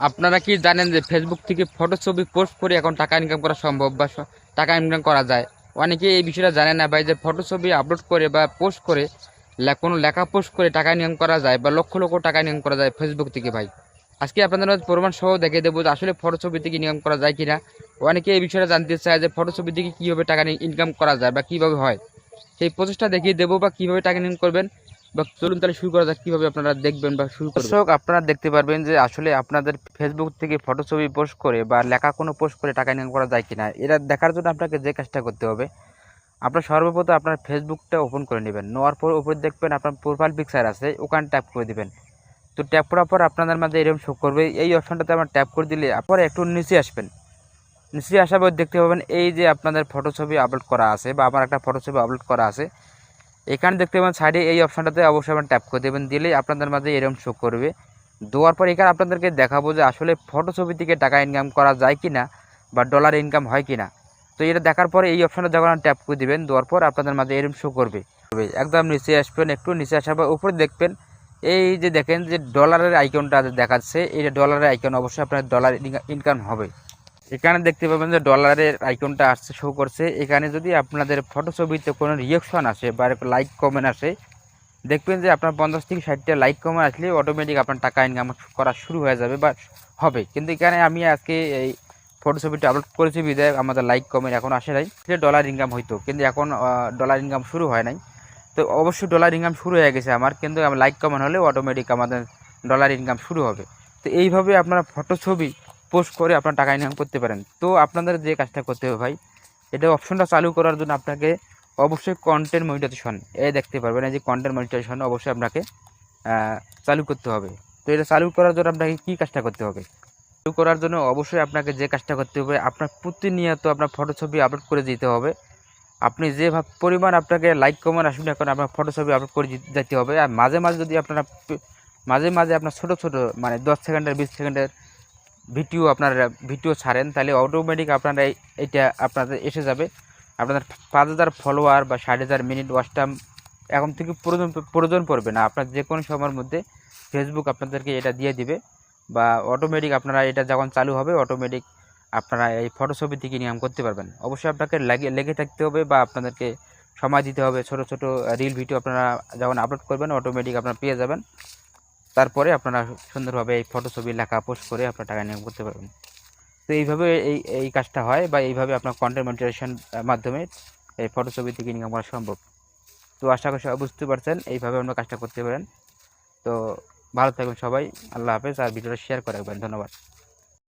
আপনারা কি জানেন যে ফেসবুক থেকে ফটো ছবি পোস্ট করে এখন টাকা ইনকাম করা সম্ভব বা টাকা ইনকাম করা যায়? অনেকে এই বিষয়টা জানে না ভাই যে ফটো ছবি আপলোড করে বা পোস্ট করে কোনো লেখা পোস্ট করে টাকা ইনকাম করা যায় বা লক্ষ লক্ষ টাকা ইনকাম করা যায় ফেসবুক থেকে ভাই। আজকে আপনাদের প্রমাণ সহ দেখে দেবো যে আসলে ফটো ছবি থেকে ইনকাম করা যায় কিনা। অনেকে এই বিষয়টা জানতে চায় যে ফটো ছবি থেকে কীভাবে টাকা ইনকাম করা যায় বা কীভাবে হয়। সেই প্রচেষ্টা দেখিয়ে দেবো বা কীভাবে টাকা ইনকাম করবেন। বা চলুন তাহলে শুরু করা যাক, কীভাবে আপনারা দেখবেন বা শুরু দর্শক, আপনারা দেখতে পারবেন যে আসলে আপনাদের ফেসবুক থেকে ফটো পোস্ট করে বা লেখা কোনো পোস্ট করে টাকা ইনকাম করা যায় কিনা, এটা দেখার জন্য আপনাকে যে কাজটা করতে হবে, আপনার সর্বপ্রথম আপনার ফেসবুকটা ওপেন করে নেবেন। নেওয়ার পর উপরে দেখবেন আপনার প্রোফাইল পিকচার আছে, ওখানে ট্যাপ করে দিবেন। তো ট্যাপ করার পর আপনাদের মাঝে এরকম শো করবে, এই অপশনটাতে আপনার ট্যাপ করে দিলে পরে একটু নিচে আসবেন। নিচে আসার পর দেখতে পাবেন এই যে আপনাদের ফটো ছবি আপলোড করা আছে বা আমার একটা ফটো ছবি আপলোড করা আছে এখানে দেখতে পাবেন সাইডে এই অপশনটাতে অবশ্যই আপনার ট্যাপ করে দেবেন, দিলেই আপনাদের মাঝে এরকম শো করবে। দেওয়ার পর এখানে আপনাদেরকে দেখাবো যে আসলে ফটো ছবি থেকে টাকা ইনকাম করা যায় কি না বা ডলার ইনকাম হয় কি না তো এটা দেখার পরে এই অপশনটা যখন ট্যাপ করে দিবেন, দেওয়ার পর আপনাদের মাঝে এরকম শো করবে। একদম নিচে আসবেন, একটু নিচে আসার পর উপরে দেখবেন, এই যে দেখেন যে ডলারের আইকনটা দেখাচ্ছে যে ডলারের আইকন অবশ্যই আপনার ডলার ইনকাম হবে। এখানে দেখতে পাবেন যে ডলারের আইকনটা আসছে শো করছে। এখানে যদি আপনাদের ফটো ছবিতে কোনো রিয়েকশন আসে বা লাইক কমেন্ট আসে, দেখবেন যে আপনার পঞ্চাশ থেকে ষাটটা লাইক কমেন্ট আসলে অটোমেটিক আপনার টাকা ইনকাম করা শুরু হয়ে যাবে বা হবে। কিন্তু এখানে আমি আজকে এই ফটো ছবিটা আপলোড করেছি বিদায় আমাদের লাইক কমেন্ট এখন আসে নাই। সে ডলার ইনকাম হইতো, কিন্তু এখন ডলার ইনকাম শুরু হয় নাই। তো অবশ্যই ডলার ইনকাম শুরু হয়ে গেছে আমার, কিন্তু লাইক কমেন্ট হলে অটোমেটিক আমাদের ডলার ইনকাম শুরু হবে। তো এইভাবে আপনারা ফটো ছবি পোস্ট করে আপনার টাকা ইনকাম করতে পারেন। তো আপনাদের যে কাজটা করতে হবে ভাই, এটা অপশনটা চালু করার জন্য আপনাকে অবশ্যই কন্টেন্ট মনিটাইজেশন এ দেখতে পারবেন, এই যে কন্টেন্ট মনিটাইজেশন অবশ্যই আপনাকে চালু করতে হবে। তো এটা চালু করার জন্য আপনাকে কী কাজটা করতে হবে? চালু করার জন্য অবশ্যই আপনাকে যে কাজটা করতে হবে, আপনার প্রতিনিয়ত আপনার ফটো ছবি আপলোড করে দিতে হবে। আপনি যে পরিমাণ আপনাকে লাইক কমেন্ট আসুন এখন আপনার ফটো ছবি আপলোড করে যেতে হবে। আর মাঝে মাঝে যদি আপনারা মাঝে মাঝে আপনার ছোটো ছোটো মানে দশ সেকেন্ডের, বিশ সেকেন্ডের ভিডিও আপনারা ভিডিও ছাড়েন, তাহলে অটোমেটিক আপনারা এইটা আপনাদের এসে যাবে। আপনাদের পাঁচ হাজার ফলোয়ার বা ষাট হাজার মিনিট ওয়াচ টাইম এখন থেকে প্রয়োজন প্রয়োজন পড়বে না। আপনার যে কোনো সময়ের মধ্যে ফেসবুক আপনাদেরকে এটা দিয়ে দিবে বা অটোমেটিক আপনারা এটা যখন চালু হবে অটোমেটিক আপনারা এই ফটো ছবি থেকে নিয়ম করতে পারবেন। অবশ্যই আপনাকে লেগে লেগে থাকতে হবে বা আপনাদেরকে সময় দিতে হবে। ছোট ছোট রিল ভিডিও আপনারা যখন আপলোড করবেন অটোমেটিক আপনারা পেয়ে যাবেন। তারপরে আপনারা সুন্দরভাবে এই ফটো ছবি লেখা পোস্ট করে আপনার টাকা নিয়োগ করতে পারবেন। তো এইভাবে এই এই কাজটা হয় বা এইভাবে আপনার কন্টেন্ট মনিটাইজেশন মাধ্যমে এই ফটো ছবি থেকে ইনকাম করা সম্ভব। তো আশা করি সবাই বুঝতে পারছেন, এইভাবে আপনার কাজটা করতে পারেন। তো ভালো থাকবেন সবাই, আল্লাহ হাফেজ। আর ভিডিওটা শেয়ার করে রাখবেন, ধন্যবাদ।